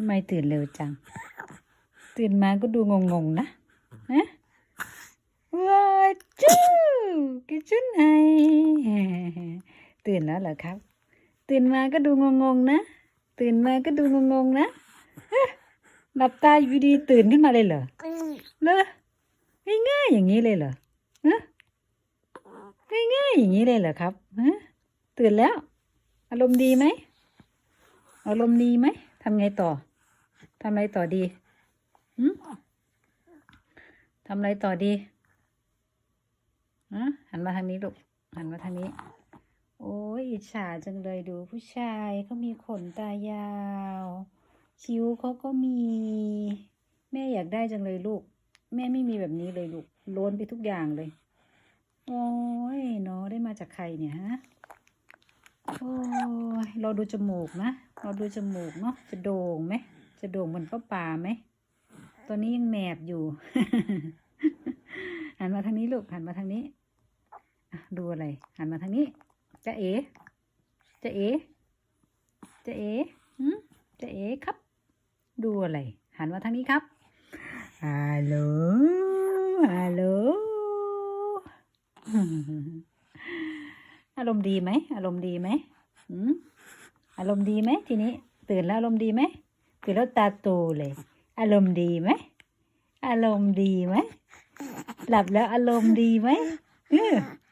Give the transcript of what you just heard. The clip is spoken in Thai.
ทำไมตื่นเร็วจัง ตื่นมาก็ดูงงๆนะฮะว้าจู้กินชุนไฮตื่นแล้วเหรอครับ ตื่นมาก็ดูงงๆนะ ตื่นมาก็ดูงงๆนะหลับตาอยู่ดีตื่นขึ้นมาเลยเหรอเลอง่ายๆอย่างนี้เลยเหรอฮะง่ายๆอย่างนี้เลยเหรอครับฮะตื่นแล้ว อารมณ์ดีไหมอารมณ์ดีไหมทำไงต่อ ทำอะไรต่อดีหืมทำอะไรต่อดีฮะหันมาทางนี้ลูก หันมาทางนี้ โอ้ยอิจฉาจังเลยดูผู้ชายเขามีขนตายาว คิ้วเขาก็มี แม่อยากได้จังเลยลูก แม่ไม่มีแบบนี้เลยลูกล้นไปทุกอย่างเลย โอ้ยเนาะได้มาจากใครเนี่ยฮะโอ้ยเราดูจมูกนะ เราดูจมูกเนาะจะโด่งไหม จะโด่งเหมือนป้าป่าไหม ตัวนี้ยังแหนบอยู่ หันมาทางนี้ลูก หันมาทางนี้ ดูอะไร หันมาทางนี้ จะเอ๋ จะเอ๋ จะเอ๋หืมจะเอ๋ครับ ดูอะไร หันมาทางนี้ครับ ฮัลโหล ฮัลโหล อารมณ์ดีไหม อารมณ์ดีไหมหืมอารมณ์ดีไหมทีนี้ ตื่นแล้วอารมณ์ดีไหม ตื่นแล้วตาโตเลย อารมณ์ดีไหมอารมณ์ดีไหมหลับแล้วอารมณ์ดีไหมเออเอออืม